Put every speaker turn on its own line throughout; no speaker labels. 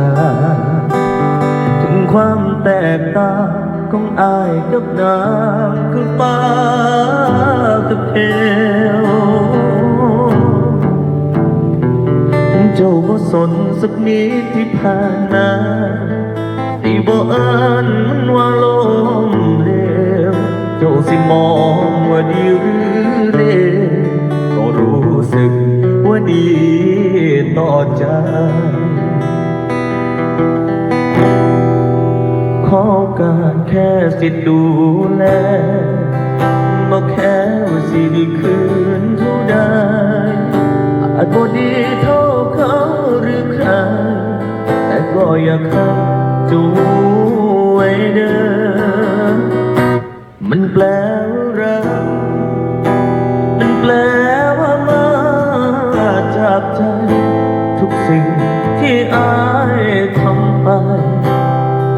า ถึงความแตกต่างของอายกับนางคือฟ้ากับเทวถึงเจ้าบ่สนสักนิดที่ผ่านมาที่บ่อ่านมันว่าลมเลวเจ้าสิมองว่าดีหรือเลวก็รู้สึกว่าดีต่อใจ การแค่สิดูแลบอกแค่ว่าสิได้คืนเท่าใดอาจบ่ดีเท่าเขาหรือใคร แต่ก็อยากให้จูไว้เดิมมันแปลว่า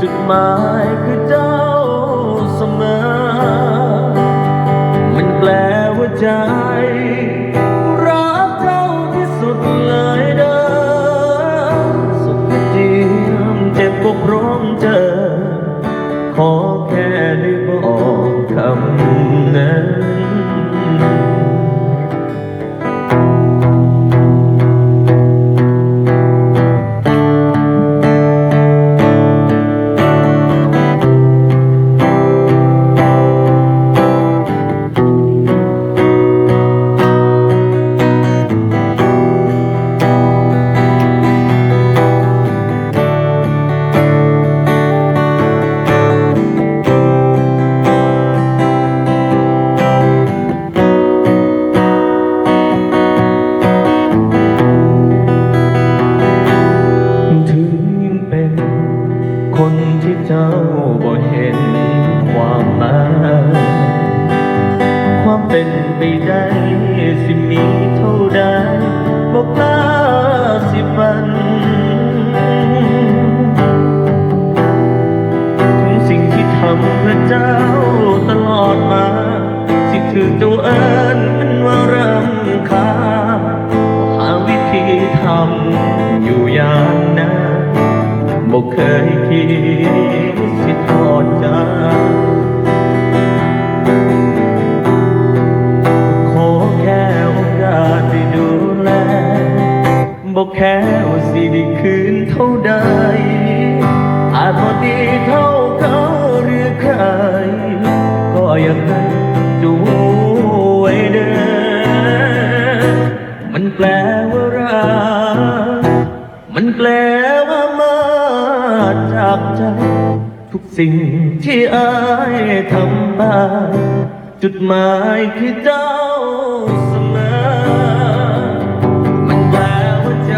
จุดหมายคือเจ้าเสมอ มันแปลว่าใจ รักเจ้าที่สุดเลยเด้อสุดเจียมเจ็บกบร้ ที่เจ้าบ่เห็นความหมายความเป็นไปได้สิมีเท่าใดบอกกล้าสิมันถึงสิ่งที่ทำเพื่อเจ้าตลอดมา เคยคิดสิทอดใจขอแค่โอกาสได้ดูแลบอกแค่ว่าสิได้คืนเท่าใดอาจพอดีเท่าเขาหรือใคร ก็ยังให้ดูไว้เด้อมันแปลว่ารักมันแปลว่า จากใจ ทุกสิ่งที่อายทำไปจุดหมายคือเจ้าเสมอ มันแปลว่าใจ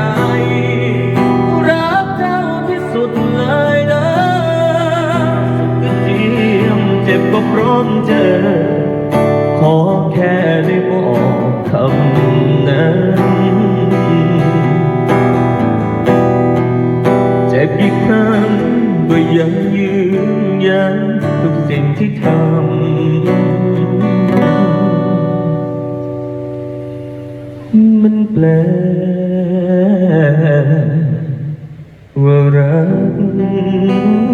รักเจ้าที่สุดเลยนะสุดเจียมเจ็บก็พร้อมเจอ ขอแค่ได้บอกคำนั้น มันแปลว่ารัก